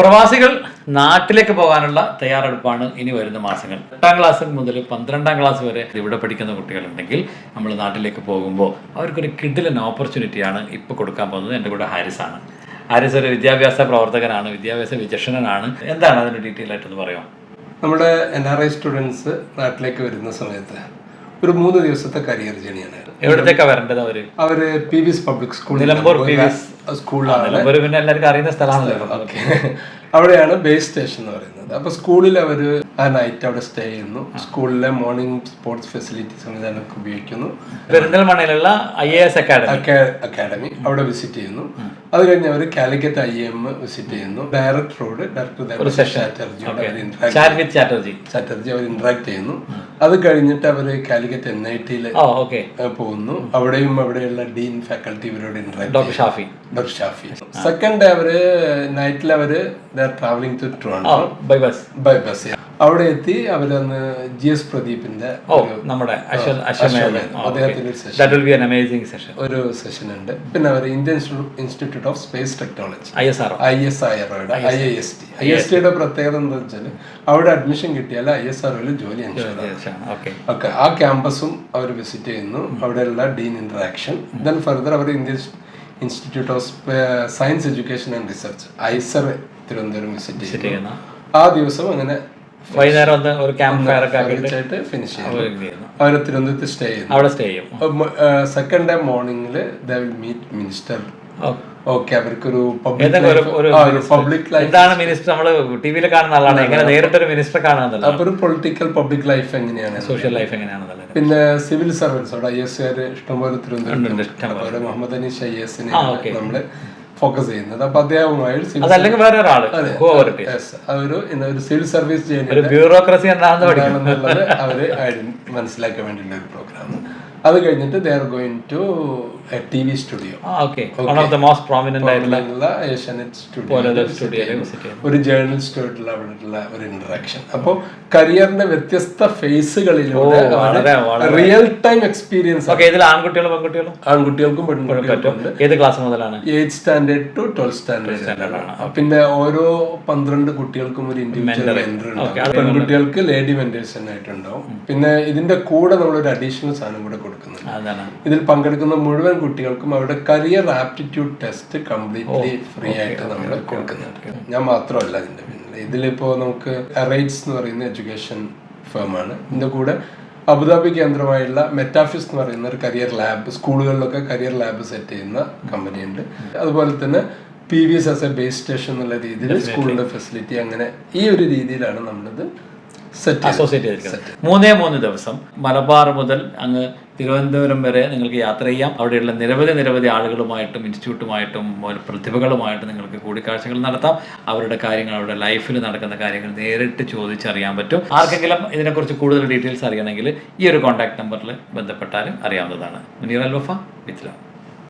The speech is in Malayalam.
പ്രവാസികൾ നാട്ടിലേക്ക് പോകാനുള്ള തയ്യാറെടുപ്പാണ് ഇനി വരുന്ന മാസങ്ങൾ. എട്ടാം ക്ലാസ് മുതൽ പന്ത്രണ്ടാം ക്ലാസ് വരെ ഇവിടെ പഠിക്കുന്ന കുട്ടികളുണ്ടെങ്കിൽ നമ്മൾ നാട്ടിലേക്ക് പോകുമ്പോൾ അവർക്കൊരു കിഡിലൻ ഓപ്പർച്യൂണിറ്റിയാണ് ഇപ്പോൾ കൊടുക്കാൻ പോകുന്നത്. എന്റെ കൂടെ ഹാരിസ് ആണ് ഹാരിസ് ഒരു വിദ്യാഭ്യാസ പ്രവർത്തകനാണ് വിദ്യാഭ്യാസ വിചക്ഷണനാണ്. എന്താണ് അതിന്റെ ഡീറ്റെയിൽ ആയിട്ടൊന്ന് പറയാം നമ്മുടെ എൻ ആർ ഐ സ്റ്റുഡൻസ് നാട്ടിലേക്ക് വരുന്ന സമയത്ത് ഒരു മൂന്ന് ദിവസത്തെ കരിയർ ജേണിയാണ് വരേണ്ടത് അവർ? അവർ P V S public school Nilambur. സ്കൂളിലാണ് പിന്നെ എല്ലാവർക്കും അറിയുന്ന സ്ഥലമാണല്ലോ. അവിടെയാണ് ബേസ് സ്റ്റേഷൻ എന്ന് പറയുന്നത്. അപ്പൊ സ്കൂളിൽ അവർ ആ നൈറ്റ് അവിടെ സ്റ്റേ ചെയ്യുന്നു. സ്കൂളിലെ മോർണിംഗ് സ്പോർട്സ് ഫെസിലിറ്റി സംവിധാനമൊക്കെ ഉപയോഗിക്കുന്നു. പെരിന്തൽമണ്ണയിലുള്ള ഐ എ എസ് അക്കാഡമി അക്കാ- അക്കാഡമി അവിടെ വിസിറ്റ് ചെയ്യുന്നു. അത് കഴിഞ്ഞ് അവർ കാലിക്കറ്റ് ഐ എം വിസിറ്റ് ചെയ്യുന്നു. Direct road director Chatterjee Chatterjee അവർ ഇന്ററാക്ട് ചെയ്യുന്നു. അത് കഴിഞ്ഞിട്ട് അവർ കാലിക്കറ്റ് എൻ ഐ ടിയിൽ പോകുന്നു. അവിടെയും അവിടെയുള്ള ഡീൻ ഫാക്കൽറ്റി ഇവരോട് interact doctor Shafi. Doctor Shafi. Second day അവർ നൈറ്റിൽ അവർ ട്രാവലിംഗ് ടു ട്രോൺ ബൈ ബസ് ബൈ ബസ് അവിടെ എത്തി അവരന്ന് ജി എസ് പ്രദീപിന്റെ ഓ നമ്മുടെ സെഷൻ. ഒരു സെഷൻ ഉണ്ട്. പിന്നെ അവർ Indian institute of space technology I S R I S I R I I S T I S ടിയുടെ പ്രത്യേകത എന്താ വെച്ചാൽ അവിടെ അഡ്മിഷൻ കിട്ടിയാൽ ഐ എസ് ആർഒയിൽ ജോലി ഓക്കെ. ആ ക്യാമ്പസും അവർ വിസിറ്റ് ചെയ്യുന്നു. അവിടെയുള്ള dean interaction then further our Indian institute of science education and research IISER Thiruvananthapuram visit ചെയ്യുന്ന. ആ ദിവസം അങ്ങനെ വൈകുന്നേരം ഒന്ന് ഒരു ക്യാമ്പ് ഫയർ ഒക്കെ ആക്കിയിട്ട് ഫിനിഷ് ചെയ്യുന്നു. അവർ തിരുവനന്തപുരത്ത് സ്റ്റേ ചെയ്യും അവിടെ സ്റ്റേ ചെയ്യും. സെക്കൻഡ് ഡേ മോർണിംഗിൽ they will meet minister okay അവർക്കൊരു പബ്ലിക് ഒരു- ഒരു ഒരു പബ്ലിക് ലൈഫ് എന്താണ് മിനിസ്റ്റർ നമ്മൾ ടി വിയിൽ കാണുന്ന ആളാണ്. എങ്ങനെ നേരിട്ടൊരു മിനിസ്റ്റർ കാണാൻ അപ്പൊ ഒരു പൊളിറ്റിക്കൽ പബ്ലിക് ലൈഫ് എങ്ങനെയാണ്? സോഷ്യൽ ലൈഫ് എങ്ങനെയാണ് പിന്നെ സിവിൽ സർവൻസ് അവിടെ ഐ എസ് കാര് ഇഷ്ടംപോലെ തിരുവനന്തപുരം മുഹമ്മദ് അനീഷ് ഐ എസിനെ നമ്മൾ ഫോക്കസ് ചെയ്യുന്നത്. അപ്പൊ അദ്ദേഹവുമായി അതല്ലെങ്കിൽ വേറെ ഒരാൾ അതൊരു ഒരു സിവിൽ സർവീസ് ചെയ്യുന്ന ബ്യൂറോക്രസി എന്താണെന്ന് അവർ മനസ്സിലാക്കാൻ വേണ്ടിയുള്ള ഒരു പ്രോഗ്രാം അത് കഴിഞ്ഞിട്ട് they are going to T V studio Asianet studio ഒരു ജേർണലിസ്റ്റുമായിട്ടുള്ള അവിടെയുള്ള ഒരു ഇന്ററാക്ഷൻ അപ്പോൾ കരിയറിന്റെ വ്യത്യസ്ത ഫേസുകളിലൂടെ റിയൽ ടൈം എക്സ്പീരിയൻസ് ആൺകുട്ടികളും പെൺകുട്ടികളും? ആൺകുട്ടികൾക്കും പെൺകുട്ടികൾക്കും ഏത് ക്ലാസ് മുതലാണ്? Eight standard to twelfth standard പിന്നെ ഓരോ പന്ത്രണ്ട് കുട്ടികൾക്കും ഒരു ഇൻഡിവിജ്വൽ മെന്റർ ഉണ്ടാവും. പെൺകുട്ടികൾക്ക് ലേഡി മെന്റേഴ്സ് ആയിട്ടുണ്ടാവും. പിന്നെ ഇതിന്റെ കൂടെ നമ്മളൊരു അഡീഷണൽ സാധനം കൂടെ കൊടുക്കുന്നുണ്ട്. ഇതിൽ പങ്കെടുക്കുന്ന മുഴുവൻ കുട്ടികൾക്കും അവരുടെ career aptitude test completely free ആയിട്ട് നമ്മൾ കൊടുക്കുന്നുണ്ട്. ഞാൻ മാത്രമല്ല ഇതിന്റെ പിന്നിൽ ഇതിലിപ്പോ നമുക്ക് എറൈറ്റ്സ് എന്ന് പറയുന്ന എഡ്യൂക്കേഷൻ ആണ്. ഇതിന്റെ കൂടെ അബുദാബി കേന്ദ്രമായുള്ള മെറ്റാഫിസ് എന്ന് പറയുന്ന ഒരു കരിയർ ലാബ് സ്കൂളുകളിലൊക്കെ കരിയർ ലാബ് സെറ്റ് ചെയ്യുന്ന കമ്പനിയുണ്ട് അതുപോലെ തന്നെ P V S as a base station എന്നുള്ള രീതിയിൽ സ്കൂളിന്റെ ഫെസിലിറ്റി അങ്ങനെ ഈ ഒരു രീതിയിലാണ് നമ്മളിത് അസോസിയേറ്റ് ചെയ്തിരിക്കുന്നത്. മൂന്നേ മൂന്ന് ദിവസം മലബാർ മുതൽ അങ്ങ് തിരുവനന്തപുരം വരെ നിങ്ങൾക്ക് യാത്ര ചെയ്യാം. അവിടെയുള്ള നിരവധി നിരവധി ആളുകളുമായിട്ടും ഇൻസ്റ്റിറ്റ്യൂട്ടുമായിട്ടും പ്രതിഭകളുമായിട്ടും നിങ്ങൾക്ക് കൂടിക്കാഴ്ചകൾ നടത്താം. അവരുടെ കാര്യങ്ങൾ അവരുടെ ലൈഫിൽ നടക്കുന്ന കാര്യങ്ങൾ നേരിട്ട് ചോദിച്ചറിയാൻ പറ്റും. ആർക്കെങ്കിലും ഇതിനെക്കുറിച്ച് കൂടുതൽ ഡീറ്റെയിൽസ് അറിയണമെങ്കിൽ ഈ ഒരു കോൺടാക്ട് നമ്പറിൽ ബന്ധപ്പെട്ടാലും അറിയാവുന്നതാണ്. Muneer അൽവഫ with love